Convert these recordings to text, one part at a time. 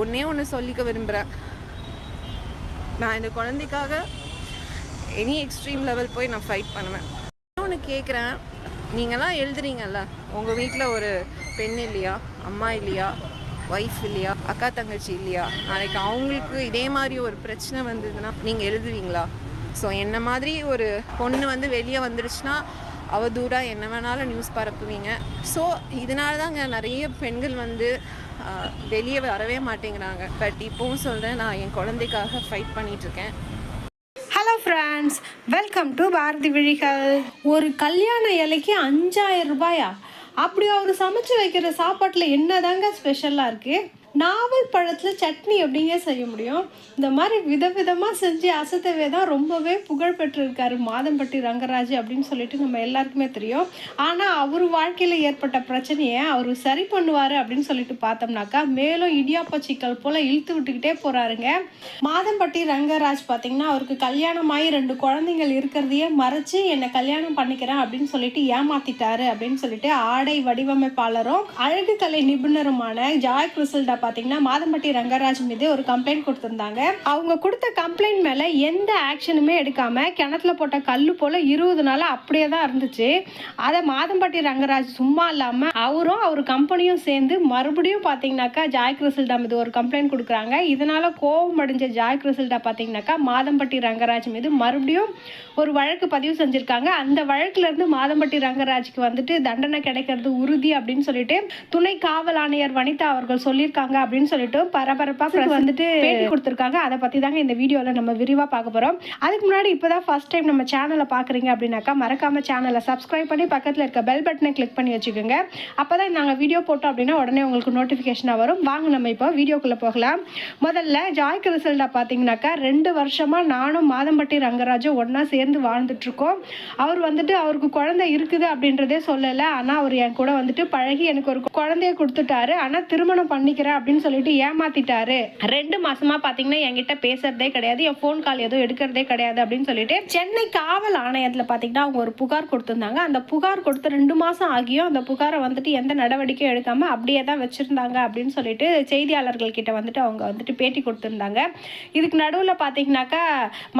ஒன்றே ஒன்று சொல்லிக்க விரும்புகிறேன் நான் இந்த குழந்தைக்காக எனி எக்ஸ்ட்ரீம் லெவல் போய் நான் ஃபைட் பண்ணுவேன். ஒன்று கேட்குறேன் நீங்களாம் எழுதுறீங்கல்ல உங்கள் வீட்டில் ஒரு பெண் இல்லையா அம்மா இல்லையா ஒய்ஃப் இல்லையா அக்கா தங்கச்சி இல்லையா? நாளைக்கு அவங்களுக்கு இதே மாதிரி ஒரு பிரச்சனை வந்ததுன்னா நீங்கள் எழுதுவீங்களா? ஸோ என்ன மாதிரி ஒரு பொண்ணு வந்து வெளியே வந்துடுச்சுன்னா அவதூறாக என்ன வேணாலும் நியூஸ் பரப்புவீங்க. ஸோ இதனால தாங்க நிறைய பெண்கள் வந்து வெளியே வரவே மாட்டேங்கிறாங்க. பட் இப்போவும் சொல்கிறேன் நான் என் குழந்தைக்காக ஃபைட் பண்ணிகிட்ருக்கேன் hello friends welcome to Bharathi Vizhigal. ஒரு கல்யாண இலைக்கு அஞ்சாயிரம் ரூபாயா? அப்படி அவர் சமைச்சு வைக்கிற சாப்பாட்டில் என்னதாங்க ஸ்பெஷலாக இருக்குது நாவல் பழத்தில் சட்னி எப்படிங்க செய்ய முடியும்? இந்த மாதிரி விதவிதமாக செஞ்சு அசத்தவே தான் ரொம்பவே புகழ் பெற்றிருக்காரு மாதம்பட்டி ரங்கராஜ் அப்படின்னு சொல்லிட்டு நம்ம எல்லாருக்குமே தெரியும். ஆனால் அவர் வாழ்க்கையில் ஏற்பட்ட பிரச்சனையை அவர் சரி பண்ணுவார் அப்படின்னு சொல்லிட்டு பார்த்தோம்னாக்கா மேலும் இடியாப்ப சிக்கல் போல் இழுத்து விட்டுக்கிட்டே போகிறாருங்க மாதம்பட்டி ரங்கராஜ் பார்த்தீங்கன்னா அவருக்கு கல்யாணமாகி ரெண்டு குழந்தைங்கள் இருக்கிறதையே மறைச்சு என்னை கல்யாணம் பண்ணிக்கிறேன் அப்படின்னு சொல்லிட்டு ஏமாத்திட்டாரு அப்படின்னு சொல்லிட்டு ஆடை வடிவமைப்பாளரும் அழகு கலை நிபுணருமான ஜாய் கிறிசல்டா பார்த்தீங்கன்னா மாதம்பட்டி ரங்கராஜ் மீது ஒரு கம்ப்ளைண்ட் கொடுத்துருந்தாங்க. அவங்க கொடுத்த கம்ப்ளைண்ட் மேலே எந்த ஆக்ஷனுமே எடுக்காம கிணத்துல போட்ட கல் போல இருபது நாள் அப்படியே தான் இருந்துச்சு. அதை மாதம்பட்டி ரங்கராஜ் சும்மா இல்லாமல் அவரும் அவர் கம்பெனியும் சேர்ந்து மறுபடியும் பார்த்தீங்கன்னாக்கா ஜாய் கிறிசல்டா மீது ஒரு கம்ப்ளைண்ட் கொடுக்குறாங்க. இதனால கோபம் அடைஞ்ச ஜாய் கிறிசல்டா பார்த்தீங்கன்னாக்கா மாதம்பட்டி ரங்கராஜ் மீது மறுபடியும் ஒரு வழக்கு பதிவு செஞ்சுருக்காங்க. அந்த வழக்குலேருந்து மாதம்பட்டி ரங்கராஜுக்கு வந்துட்டு தண்டனை கிடைக்கிறது உறுதி அப்படின்னு சொல்லிட்டு துணை காவல் ஆணையர் வனிதா அவர்கள் சொல்லியிருக்காங்க. அப்படின்னு சொல்லிட்டு பரபரப்பாக வந்துட்டு பேட்டி கொடுத்துருக்காங்க. அதை பற்றி தாங்க இந்த வீடியோவில் நம்ம விரிவாக பார்க்க போகிறோம் அதுக்கு முன்னாடி இப்போ தான் ஃபர்ஸ்ட் டைம் நம்ம சேனலை பார்க்குறீங்க அப்படின்னாக்கா மறக்காம சேனலை சப்ஸ்கிரைப் பண்ணி பக்கத்தில் இருக்க பெல் பட்டனை கிளிக் பண்ணி வச்சுக்கோங்க. அப்போ தான் நாங்கள் வீடியோ போட்டோம் அப்படின்னா உடனே உங்களுக்கு நோட்டிஃபிகேஷனாக வரும். வாங்க நம்ம இப்போ வீடியோக்குள்ளே போகலாம். முதல்ல ஜாய் கிறிசல்டா பார்த்தீங்கன்னாக்கா ரெண்டு வருஷமாக நானும் மாதம்பட்டி ரங்கராஜும் ஒன்றா சேர்ந்து வாழ்ந்துட்டு இருக்கோம் அவர் வந்துட்டு அவருக்கு குழந்தை இருக்குது அப்படின்றதே சொல்லலை. ஆனால் அவர் என் கூட வந்துட்டு பழகி எனக்கு ஒரு குழந்தைய கொடுத்துட்டாரு. ஆனால் திருமணம் பண்ணிக்கிறேன் அப்படின்னு சொல்லிட்டு ஏமாத்திட்டாரு. ரெண்டு மாசமா பார்த்தீங்கன்னா என்கிட்ட பேசுறதே கிடையாது என் ஃபோன் கால் எதுவும் எடுக்கிறதே கிடையாது அப்படின்னு சொல்லிட்டு சென்னை காவல் ஆணையத்தில் பாத்தீங்கன்னா அவங்க ஒரு புகார் கொடுத்துருந்தாங்க. அந்த புகார் கொடுத்து ரெண்டு மாசம் ஆகியும் அந்த புகாரை வந்துட்டு எந்த நடவடிக்கையும் எடுக்காம அப்படியே தான் வச்சிருந்தாங்க அப்படின்னு சொல்லிட்டு செய்தியாளர்கள் கிட்ட வந்துட்டு அவங்க வந்துட்டு பேட்டி கொடுத்துருந்தாங்க. இதுக்கு நடுவில் பார்த்தீங்கன்னாக்கா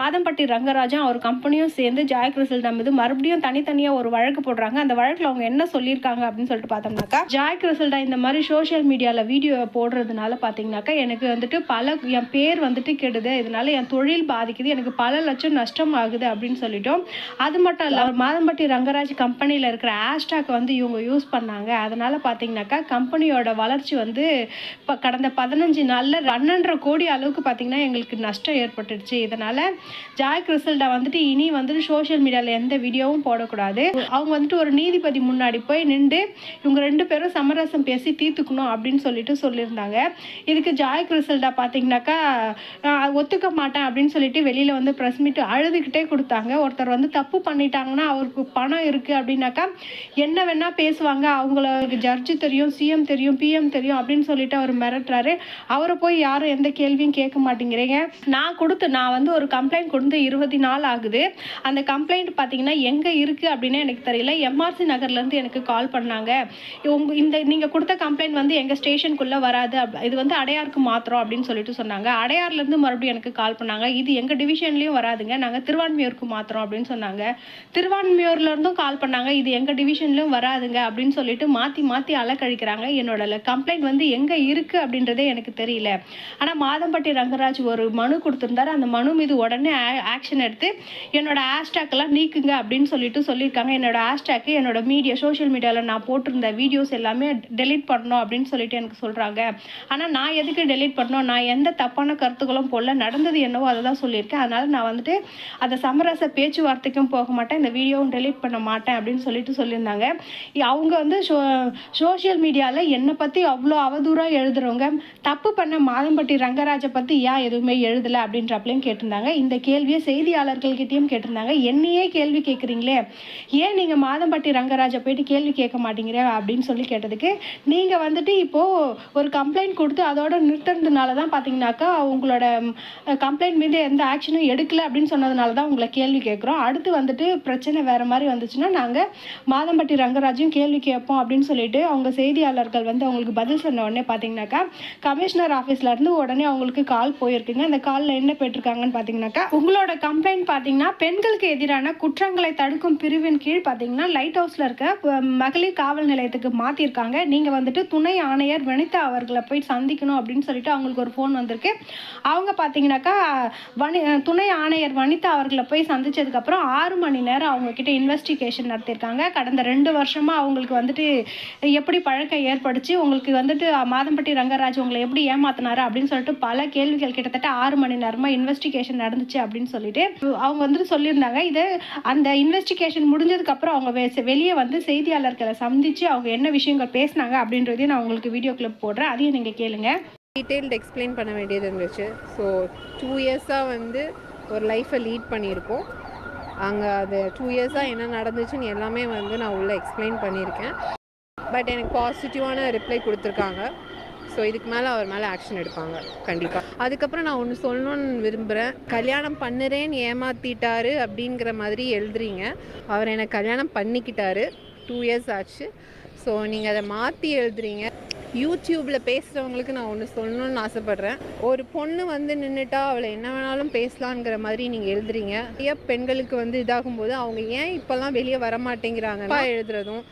மாதம்பட்டி ரங்கராஜன் அவர் கம்பெனியும் சேர்ந்து ஜாய் கிறிசல்டா மீது மறுபடியும் தனித்தனியாக ஒரு வழக்கு போடுறாங்க. அந்த வழக்கில் அவங்க என்ன சொல்லியிருக்காங்க அப்படின்னு சொல்லிட்டு பார்த்தோம்னாக்கா ஜாய் கிறிசல்டா இந்த மாதிரி சோஷியல் மீடியாவில் வீடியோ போடுறதுனால பார்த்தீங்கன்னாக்கா எனக்கு வந்துட்டு பல என் பேர் வந்துட்டு கெடுது. இதனால என் தொழில் பாதிக்குது. எனக்கு பல லட்சம் நஷ்டம் ஆகுது அப்படின்னு சொல்லிட்டோம். அது மட்டும் இல்லை மாதம்பட்டி ரங்கராஜ் கம்பெனியில் இருக்கிற ஹேஷ்டாக் வந்து இவங்க யூஸ் பண்ணாங்க. அதனால பார்த்தீங்கன்னாக்கா கம்பெனியோட வளர்ச்சி வந்து இப்போ கடந்த பதினஞ்சு நாளில் பன்னெண்டரை கோடி அளவுக்கு பார்த்தீங்கன்னா எங்களுக்கு நஷ்டம் ஏற்பட்டுடுச்சு. இதனால் ஜாய் கிறிசல்டா வந்துட்டு இனி வந்துட்டு சோஷியல் மீடியாவில் எந்த வீடியோவும் போடக்கூடாது. அவங்க வந்துட்டு ஒரு நீதிபதி முன்னாடி போய் நின்று இவங்க ரெண்டு பேரும் சமரசம் பேசி தீர்த்துக்கணும் அப்படின்னு சொல்லிட்டு சொல்லியிருந்தாங்க. இதுக்கு ஜாய் கிறிசல்டா பார்த்தீங்கன்னாக்கா ஒத்துக்க மாட்டேன் அப்படின்னு சொல்லிட்டு வெளியில் வந்து ப்ரெஸ் மீட் அழுதுகிட்டே கொடுத்தாங்க. ஒருத்தர் வந்து தப்பு பண்ணிட்டாங்கன்னா அவருக்கு பணம் இருக்குது அப்படின்னாக்கா என்ன வேணால் பேசுவாங்க. அவங்களுக்கு ஜட்ஜு தெரியும் சிஎம் தெரியும் பிஎம் தெரியும் அப்படின்னு சொல்லிட்டு அவர் மிரட்டுறாரு. அவரை போய் யாரும் எந்த கேள்வியும் கேட்க மாட்டேங்கிறீங்க. நான் கொடுத்து நான் வந்து ஒரு கம்ப்ளைண்ட் கொடுத்து இருபது நாள் ஆகுது. அந்த கம்ப்ளைண்ட் பார்த்தீங்கன்னா எங்கே இருக்குது அப்படின்னு எனக்கு தெரியல. எம்ஆர்சி நகர்லேருந்து எனக்கு கால் பண்ணாங்க. உங்க இந்த நீங்கள் கொடுத்த கம்ப்ளைண்ட் வந்து எங்கள் ஸ்டேஷனுக்குள்ளே வராது. அப்- இது வந்து அடையாருக்கு மாத்திரம் அப்படின்னு சொல்லிட்டு சொன்னாங்க. அடையார்லேருந்து மறுபடியும் எனக்கு கால் பண்ணாங்க. இது எங்கள் டிவிஷன்லேயும் வராதுங்க. நாங்கள் திருவான்மியூருக்கு மாத்திரம் அப்படின்னு சொன்னாங்க. திருவான்மையூர்லேருந்தும் கால் பண்ணாங்க. இது எங்கள் டிவிஷன்லேயும் வராதுங்க அப்படின்னு சொல்லிட்டு மாற்றி மாற்றி அலக்கழிக்கிறாங்க. என்னோட கம்ப்ளைண்ட் வந்து எங்கே இருக்குது அப்படின்றதே எனக்கு தெரியல. ஆனால் மாதம்பட்டி ரங்கராஜ் ஒரு மனு கொடுத்துருந்தாரு. அந்த மனு மீது உடனே ஆக்ஷன் எடுத்து என்னோட ஹேஷ்டேக்கெல்லாம் நீக்குங்க அப்படின்னு சொல்லிட்டு சொல்லியிருக்காங்க. என்னோட ஹேஷ்டேக்கு என்னோட மீடியா சோஷியல் மீடியாவில் நான் போட்டிருந்த வீடியோஸ் எல்லாமே டெலீட் பண்ணணும் அப்படின்னு சொல்லிட்டு எனக்கு சொல்கிறாங்க ஆனால் நான் எதுக்கு டெலீட் பண்ணணும்? நான் எந்த தப்பான கருத்துக்களும் போடல. நடந்தது என்னவோ அதை தான் சொல்லியிருக்கேன். அதனால் நான் வந்துட்டு அந்த சமரச பேச்சுவார்த்தைக்கும் போக மாட்டேன். இந்த வீடியோவும் டெலீட் பண்ண மாட்டேன் அப்படின்னு சொல்லிட்டு சொல்லியிருந்தாங்க. அவங்க வந்து சோ சோஷியல் மீடியாவில் என்னை பற்றி அவ்வளோ அவதூறாக எழுதுறவங்க தப்பு பண்ண மாதம்பட்டி ரங்கராஜை பற்றி ஏன் எதுவுமே எழுதலை அப்படின்றப்பலையும் கேட்டிருந்தாங்க. இந்த கேள்வியை செய்தியாளர்கள்கிட்டையும் கேட்டிருந்தாங்க. என்னையே கேள்வி கேட்குறீங்களே. ஏன் நீங்கள் மாதம்பட்டி ரங்கராஜை போயிட்டு கேள்வி கேட்க மாட்டேங்கிற அப்படின்னு சொல்லி கேட்டதுக்கு நீங்கள் வந்துட்டு இப்போது ஒரு க கம்ப்ளைண்ட் கொடுத்து அதோட நிறுத்துறதுனால தான் பார்த்தீங்கன்னாக்கா உங்களோட கம்ப்ளைண்ட் மீது எந்த ஆக்ஷனும் எடுக்கலை அப்படின்னு சொன்னதுனால தான் உங்களை கேள்வி கேட்குறோம். அடுத்து வந்துட்டு பிரச்சனை வேறு மாதிரி வந்துச்சுன்னா நாங்கள் மாதம்பட்டி ரங்கராஜும் கேள்வி கேட்போம் அப்படின்னு சொல்லிட்டு அவங்க செய்தியாளர்கள் வந்து அவங்களுக்கு பதில் சொன்ன உடனே பார்த்தீங்கன்னாக்கா கமிஷனர் ஆஃபீஸ்லேருந்து உடனே அவங்களுக்கு கால் போயிருக்குங்க. அந்த காலில் என்ன பெற்றிருக்காங்கன்னு பார்த்தீங்கன்னாக்கா உங்களோட கம்ப்ளைண்ட் பார்த்தீங்கன்னா பெண்களுக்கு எதிரான குற்றங்களை தடுக்கும் பிரிவின் கீழ் பார்த்தீங்கன்னா லைட் ஹவுஸில் இருக்க மகளிர் காவல் நிலையத்துக்கு மாற்றிருக்காங்க நீங்கள் வந்துட்டு துணை ஆணையர் வனிதா அவர்கள் போய் சந்திக்கணும் அப்படின்னு சொல்லிட்டு அவங்களுக்கு ஒரு ஃபோன் வந்திருக்கு. அவங்க பார்த்தீங்கன்னாக்கா வனி துணை ஆணையர் வனிதா அவர்களை போய் சந்திச்சதுக்கப்புறம் ஆறு மணி நேரம் அவங்க கிட்ட இன்வெஸ்டிகேஷன் நடத்தியிருக்காங்க. கடந்த ரெண்டு வருஷமா அவங்களுக்கு வந்துட்டு எப்படி பழக்கம் ஏற்படுச்சு உங்களுக்கு வந்துட்டு மாதம்பட்டி ரங்கராஜ் உங்களை எப்படி ஏமாத்தினாரு அப்படின்னு சொல்லிட்டு பல கேள்விகள் கிட்டத்தட்ட ஆறு மணி நேரமா இன்வெஸ்டிகேஷன் நடந்துச்சு அப்படின்னு சொல்லிட்டு அவங்க வந்துட்டு சொல்லியிருந்தாங்க. இது அந்த இன்வெஸ்டிகேஷன் முடிஞ்சதுக்கப்புறம் அவங்க வெளியே வந்து செய்தியாளர்களை சந்திச்சு அவங்க என்ன விஷயங்கள் பேசினாங்க அப்படின்றதையும் நான் உங்களுக்கு வீடியோ கிளிப் போடுறேன். அதையும் நீங்கள் கேளுங்க. டீட்டெயில்டு எக்ஸ்பிளைன் பண்ண வேண்டியது இருந்துச்சு. ஸோ டூ இயர்ஸாக வந்து ஒரு லைஃப்பை லீட் பண்ணியிருக்கோம். அங்கே அது டூ இயர்ஸாக என்ன நடந்துச்சுன்னு எல்லாமே வந்து நான் உள்ளே எக்ஸ்பிளைன் பண்ணியிருக்கேன். பட் எனக்கு பாசிட்டிவான ரிப்ளை கொடுத்துருக்காங்க. ஸோ இதுக்கு மேலே அவர் மேலே ஆக்ஷன் எடுப்பாங்க. கண்டிப்பாக அதுக்கப்புறம் நான் ஒன்று சொல்லணும்னு விரும்புகிறேன் கல்யாணம் பண்ணுறேன்னு ஏமாற்றிட்டாரு அப்படிங்கிற மாதிரி எழுதுறீங்க. அவர் எனக்கு கல்யாணம் பண்ணிக்கிட்டாரு. டூ இயர்ஸ் ஆச்சு. ஸோ நீங்கள் அதை மாற்றி எழுதுறீங்க. யூடியூப்பில் பேசுகிறவங்களுக்கு நான் ஒன்று சொல்லணும்னு ஆசைப்பட்றேன். ஒரு பொண்ணு வந்து நின்றுட்டா அவளை என்ன வேணாலும் பேசலாங்கிற மாதிரி நீங்கள் எழுதுறீங்க. நிறைய பெண்களுக்கு வந்து இதாகும்போது அவங்க ஏன் இப்போல்லாம் வெளியே வர மாட்டேங்கிறாங்க எழுதுறதும்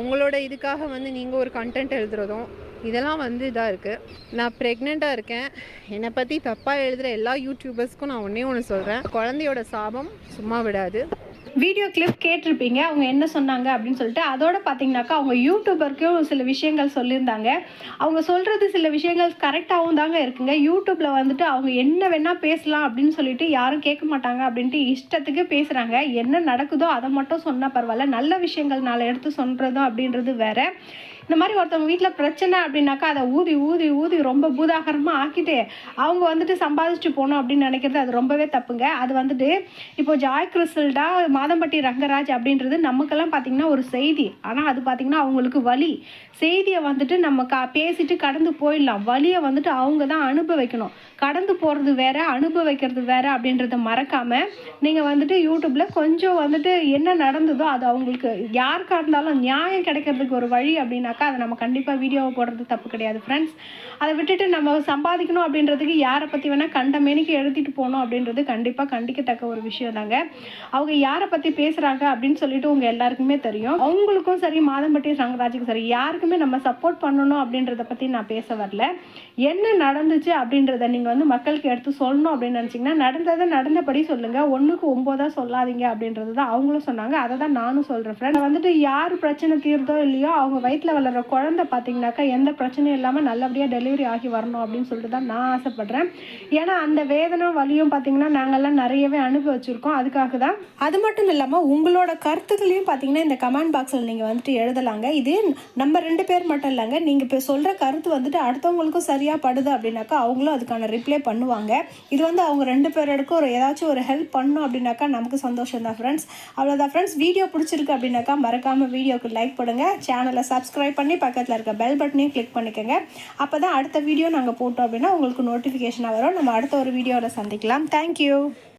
உங்களோட இதுக்காக வந்து நீங்கள் ஒரு கண்டென்ட் எழுதுறதும் இதெல்லாம் வந்து இதாக இருக்குது நான் ப்ரெக்னெண்ட்டாக இருக்கேன். என்னை பற்றி தப்பாக எழுதுகிற எல்லா யூடியூபர்ஸ்க்கும் நான் ஒன்றே ஒன்று சொல்கிறேன் குழந்தையோட சாபம் சும்மா விடாது. வீடியோ கிளிப் கேட்டிருப்பீங்க. அவங்க என்ன சொன்னாங்க அப்படின்னு சொல்லிட்டு அதோட பார்த்தீங்கன்னாக்கா அவங்க யூடியூபருக்கும் சில விஷயங்கள் சொல்லியிருந்தாங்க. அவங்க சொல்கிறது சில விஷயங்கள் கரெக்டாகவும் தாங்க இருக்குங்க. யூடியூப்பில் வந்துட்டு அவங்க என்ன வேணால் பேசலாம் அப்படின்னு சொல்லிட்டு யாரும் கேட்க மாட்டாங்க அப்படின்ட்டு இஷ்டத்துக்கு பேசுகிறாங்க என்ன நடக்குதோ அதை மட்டும் சொன்னால் பரவாயில்ல. நல்ல விஷயங்கள் நாளை எடுத்து சொல்கிறதும் அப்படின்றது வேறு. இந்த மாதிரி ஒருத்தவங்க வீட்டில் பிரச்சனை அப்படின்னாக்கா அதை ஊதி ஊதி ஊதி ரொம்ப பூதாகரமாக ஆக்கிட்டு அவங்க வந்துட்டு சம்பாதிச்சு போகணும் அப்படின்னு நினைக்கிறது அது ரொம்பவே தப்புங்க. அது வந்துட்டு இப்போ ஜாய் கிறிஸ்டல்டா மாதம்பட்டி ரங்கராஜ் அப்படின்றது நமக்கெல்லாம் பார்த்தீங்கன்னா ஒரு செய்தி. ஆனால் அது பார்த்தீங்கன்னா அவங்களுக்கு வழி செய்தியை வந்துட்டு நம்ம கா பேசிட்டு கடந்து போயிடலாம். வழியை வந்துட்டு அவங்க தான் அனுபவிக்கணும். கடந்து போகிறது வேற அனுபவிக்கிறது வேற அப்படின்றத மறக்காம நீங்கள் வந்துட்டு யூடியூப்பில் கொஞ்சம் வந்துட்டு என்ன நடந்ததோ அது அவங்களுக்கு யாருக்காக இருந்தாலும் நியாயம் கிடைக்கிறதுக்கு ஒரு வழி அப்படின்னா அப்படின்னாக்கா அதை நம்ம கண்டிப்பாக வீடியோவை போடுறது தப்பு கிடையாது ஃப்ரெண்ட்ஸ் அதை விட்டுட்டு நம்ம சம்பாதிக்கணும் அப்படின்றதுக்கு யாரை பற்றி வேணால் கண்டமேனிக்கு எழுதிட்டு போகணும் அப்படின்றது கண்டிப்பாக கண்டிக்கத்தக்க ஒரு விஷயம் தாங்க. அவங்க யாரை பற்றி பேசுகிறாங்க அப்படின்னு சொல்லிட்டு உங்கள் எல்லாருக்குமே தெரியும். அவங்களுக்கும் சரி மாதம்பட்டி ரங்கராஜுக்கும் சரி யாருக்குமே நம்ம சப்போர்ட் பண்ணணும் அப்படின்றத பற்றி நான் பேச வரல. என்ன நடந்துச்சு அப்படின்றத நீங்கள் வந்து மக்களுக்கு எடுத்து சொல்லணும் அப்படின்னு நினச்சிங்கன்னா நடந்ததை நடந்தபடி சொல்லுங்கள் ஒன்றுக்கு ஒம்போதாக சொல்லாதீங்க அப்படின்றது தான் அவங்களும் சொன்னாங்க. அதை தான் நானும் சொல்கிறேன் ஃப்ரெண்ட் வந்துட்டு யார் பிரச்சனை தீர்தோ இல்லையோ அவங்க வயிற்றில் வளர்கிற குழந்தை பார்த்தீங்கன்னாக்கா எந்த பிரச்சனையும் இல்லாமல் நல்லபடியாக டெலிவரி ஆகி வரணும் அப்படின்னு சொல்லிட்டு தான் நான் ஆசைப்படுறேன். ஏன்னா அந்த வேதனை வலியும் பார்த்தீங்கன்னா நாங்கள்லாம் நிறையவே அனுபவிச்சிருக்கோம் அதுக்காக தான் அது மட்டும் இல்லாமல் உங்களோட கருத்துக்களையும் பார்த்தீங்கன்னா இந்த கமெண்ட் பாக்ஸில் நீங்கள் வந்துட்டு எழுதலாங்க. இது நம்ம ரெண்டு பேர் மட்டும் இல்லைங்க. நீங்கள் இப்போ சொல்கிற கருத்து வந்துட்டு அடுத்தவங்களுக்கும் சரியாக படுது அப்படின்னாக்கா அவங்களும் அதுக்கான ரிப்ளை பண்ணுவாங்க. இது வந்து அவங்க ரெண்டு பேருக்கும் ஒரு ஏதாச்சும் ஒரு ஹெல்ப் பண்ணும் அப்படின்னாக்கா நமக்கு சந்தோஷம் தான் ஃப்ரெண்ட்ஸ் அவ்வளோதான் ஃப்ரெண்ட்ஸ் வீடியோ பிடிச்சிருக்கு அப்படின்னாக்கா மறக்காமல் வீடியோக்கு லைக் பண்ணுங்கள் சேனலை சப்ஸ்கிரைப் பண்ணி பக்கத்தில் இருக்க பெல் பட்டனையும் கிளிக் பண்ணிக்கோங்க. அப்போ தான் அடுத்த வீடியோ நாங்கள் போட்டோம் அப்படின்னா உங்களுக்கு நோட்டிஃபிகேஷனாக வரும். நம்ம அடுத்த ஒரு வீடியோவில் சந்திக்கலாம். தேங்க்யூ